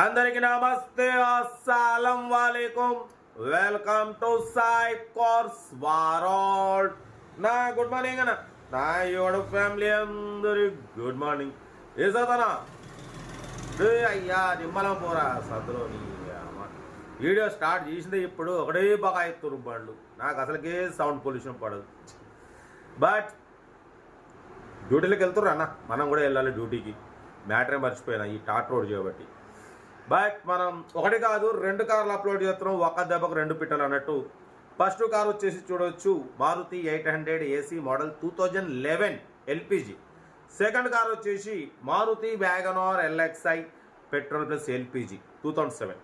అందరికి నమస్తే అస్సలం వాలేకుం. Welcome to Sai cars world నా గుడ్ మార్నింగ్ అన్న. నా యోడ ఫ్యామిలీ అందరి గుడ్ మార్నింగ్. ఏ చదువుతానా ఏ అయ్యా నిమ్మలం పోరా సదులోని వీడియో స్టార్ట్ చేసింది ఇప్పుడు ఒకటే బాగా ఎత్తురు బండ్లు. నాకు అసలుకే సౌండ్ పొల్యూషన్ పడదు. బట్ డ్యూటీలోకి వెళ్తుర్రు అన్న. మనం కూడా వెళ్ళాలి డ్యూటీకి. మ్యాటరే మర్చిపోయినా ఈ టాట్ రోడ్ చేయబట్టి. బట్ మనం ఒకటి కాదు రెండు కార్లు అప్లోడ్ చేస్తున్నాం. ఒక దెబ్బకు రెండు పిట్టలు అన్నట్టు. ఫస్ట్ కార్ వచ్చేసి చూడవచ్చు Maruti eight hundred AC model two thousand eleven LPG second car వచ్చేసి Maruti WagonR LXI petrol plus LPG two thousand seven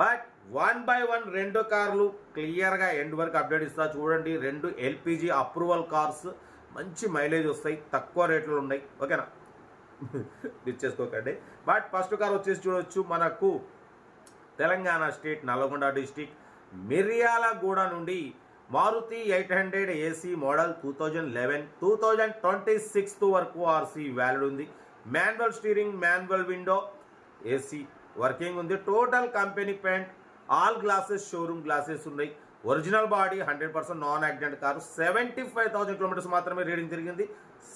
but one by one రెండు కార్లు క్లియర్గా ఎండ్ వరకు అప్డేట్ ఇస్తా. చూడండి రెండు ఎల్పిజి అప్రూవల్ కార్స్ మంచి మైలేజ్ వస్తాయి. తక్కువ రేట్లు ఉన్నాయి. ఓకేనా మిస్ చేసుకోకండి బట్ ఫస్ట్ కార్ వచ్చేసి చూడొచ్చు మనకు తెలంగాణ స్టేట్ నల్గొండ డిస్టిక్ మిర్యాలగూడ నుండి Maruti eight hundred AC model two thousand eleven two thousand twenty sixth వరకు ఆర్సీ వ్యాలిడ్ ఉంది. Manual steering manual window AC working ఉంది. Total company paint all glasses showroom glasses ఉన్నాయి. Original body hundred percent non accident car. Seventy five thousand kilometres మాత్రమే reading తిరిగింది.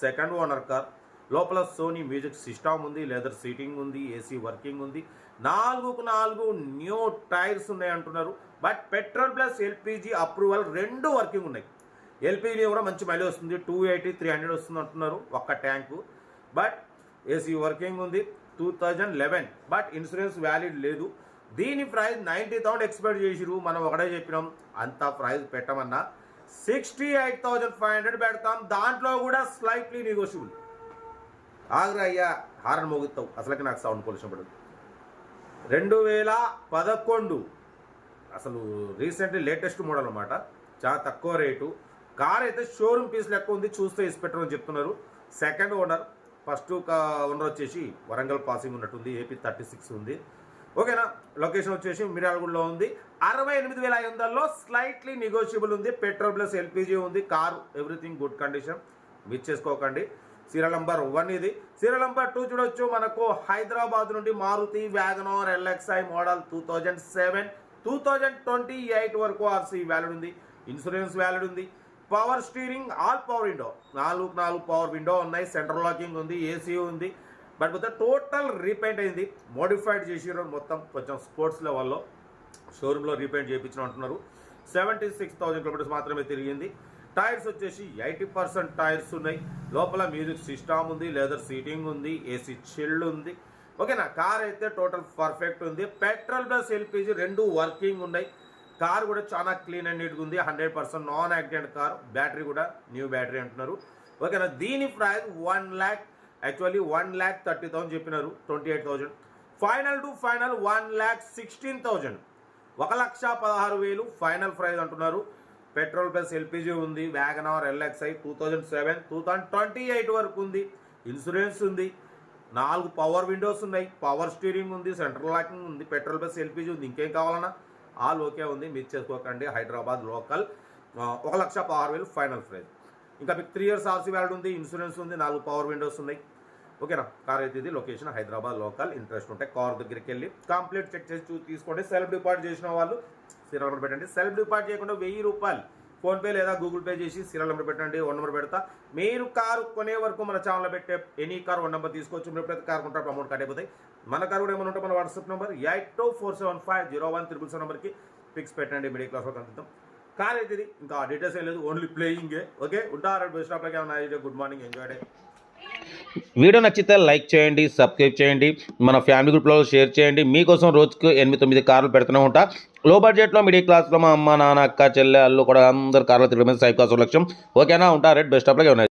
Second owner car. లోపల Sony music system ఉంది leather seating ఉంది AC working ఉంది. నాలుగుకు నాలుగు న్యూ టైర్స్ ఉన్నాయి అంటున్నారు. But petrol plus LPG approval రెండు వర్కింగ్ ఉన్నాయి. ఎల్పిజి కూడా మంచి మైలేజ్ వస్తుంది. టూ ఎయిటీ త్రీ హండ్రెడ్ వస్తుంది అంటున్నారు ఒక్క ట్యాంకు బట్ ఏసీ వర్కింగ్ ఉంది two thousand eleven but insurance valid లేదు. దీని ప్రైస్ నైంటీ థౌసండ్ ఎక్స్పెక్ట్ చేసిరు మనం ఒకటే చెప్పినాం అంత price పెట్టమన్నా. Sixty eight thousand five hundred పెడతాం. దాంట్లో కూడా స్లైట్లీ నెగోషియబుల్ ఆగ్రా అయ్యా హారన్ మోగుతావు. అసలుకి నాకు సౌండ్ పొల్యూషన్ పడదు. రెండు వేల పదకొండు. అసలు రీసెంట్లీ లేటెస్ట్ మోడల్ అనమాట చాలా తక్కువ రేటు కార్ అయితే షోరూమ్ పీస్ లెక్క ఉంది చూస్తే వేసి పెట్టడం చెప్తున్నారు. సెకండ్ ఓనర్ ఫస్ట్ ఓనర్ వచ్చేసి వరంగల్ పాసింగ్ ఉన్నట్టుంది ఏపీ థర్టీ సిక్స్ ఉంది. ఓకేనా లొకేషన్ వచ్చేసి మిరాలగూడలో ఉంది. అరవై ఎనిమిది వేల ఐదు వందల్లో స్లైట్లీ నెగోషియబుల్ ఉంది. పెట్రోల్ ప్లస్ ఎల్పిజి ఉంది. Car everything good condition miss చేసుకోకండి. సీరియల్ నెంబర్ వన్ ఇది. సీరియల్ నెంబర్ టూ చూడొచ్చు. మనకు హైదరాబాద్ నుండి Maruti WagonR LXI model two thousand seven two thousand twenty eight వరకు ఆర్సీ వ్యాలిడ్ ఉంది. ఇన్సూరెన్స్ వ్యాలిడ్ ఉంది. Power steering all power window నాలుగు నాలుగు పవర్ విండో ఉన్నాయి. సెంట్రల్ లాకింగ్ ఉంది ఏసీ ఉంది. బట్ మొత్తం టోటల్ రీపెయింట్ అయింది. మోడిఫైడ్ చేసిరు మొత్తం కొంచెం స్పోర్ట్స్ లెవెల్లో షోరూంలో రీపెయింట్ చేయించిన అంటున్నారు సెవెంటీ సిక్స్ థౌజండ్ కిలోమీటర్స్ మాత్రమే తిరిగింది. టైర్స్ వచ్చేసి ఎయిటీ పర్సెంట్ టైర్స్ ఉన్నాయి. లోపల మ్యూజిక్ సిస్టమ్ ఉంది లెదర్ సీటింగ్ ఉంది ఏసీ చిల్డ్ ఉంది. ఓకేనా? కార్ అయితే టోటల్ పర్ఫెక్ట్ ఉంది. పెట్రోల్ ప్లస్ ఎల్పిజి రెండు వర్కింగ్ ఉన్నాయి. కార్ కూడా చాలా క్లీన్ అండ్ నీట్గా ఉంది. Hundred percent non accident car. Battery కూడా న్యూ బ్యాటరీ అంటున్నారు. ఓకేనా? దీని price one lakh actually one lakh thirty thousand చెప్పినారు. Twenty eight thousand. Final to final one lakh sixteen thousand ఒక లక్ష పదహారు వేలు ఫైనల్ ప్రైస్ అంటున్నారు. పెట్రోల్ ప్లస్ ఎల్పిజి ఉంది wagon WagonR LXI two thousand seven two thousand twenty eight వరకు ఉంది insurance ఉంది నాలుగు పవర్ విండోస్ ఉన్నాయి పవర్ స్టీరింగ్ ఉంది సెంట్రల్ లాకింగ్ ఉంది పెట్రోల్ ప్లస్ ఎల్పిజి ఉంది ఇంకేం కావాలన్నా? ఆల్ ఓకే ఉంది మీరు చేసుకోకండి హైదరాబాద్ లోకల్ ఒక లక్ష పవర్ వేలు ఫైనల్ ప్రైజ్. ఇంకా మీకు త్రీ ఇయర్స్ ఆర్సీ వ్యాలిడ్ ఉంది ఇన్సూరెన్స్ ఉంది నాలుగు పవర్ విండోస్ ఉన్నాయి. ఓకేనా? కార్ అయితే ఇది లొకేషన్ హైదరాబాద్ లోకల్ ఇంట్రెస్ట్ ఉంటే కార్ దగ్గరికి వెళ్ళి కంప్లీట్ చెక్ చేసి తీసుకోండి సెల్ఫ్ డిపాజిట్ చేసిన వాళ్ళు సీరియల్ నెంబర్ పెట్టండి. సెల్ఫ్ డిపాజిట్ చేయకుండా వెయ్యి రూపాయలు ఫోన్పే లేదా గూగుల్ పే చేసి సీరియల్ నెంబర్ పెట్టండి. వన్ నెంబర్ పెడతా. మీరు కారు కొనే వరకు మన ఛానల్లో పెట్టే ఎనీ కార్ వన్ నెంబర్ తీసుకోవచ్చు. మీరు ప్రతి కార్ కొంటే అమౌంట్ కట్ అయిపోతాయి. మన కారు కూడా ఏమైనా ఉంటే మన WhatsApp number eight two four seven five zero one triple seven నెంబర్కి పిక్స్ పెట్టండి. మిడిల్ క్లాస్ వరకు అందిద్దాం. కార్ అయితే ఇది ఇంకా డీటెయిల్స్ ఏం లేదు. ఓన్లీ ప్లేయింగే. ఓకే? ఉంటారు బెస్ట్ ఆఫ్ ఏమైనా good morning. Enjoy day. Video నచ్చితే లైక్ చేయండి సబ్స్క్రైబ్ చేయండి మన ఫ్యామిలీ గ్రూప్లో షేర్ చేయండి. మీకోసం రోజుకు ఎనిమిది తొమ్మిది కార్లు పెడుతూనే ఉంటా. లో బడ్జెట్లో మిడిల్ క్లాస్లో మా అమ్మ నాన్న అక్క చెల్లె అల్లు కూడా అందరు కార్లు తిరగడం సైకాసు లక్ష్యం. ఓకేనా? ఉంటా రెడ్ బెస్ట్ ఆఫ్ ఉన్నాయి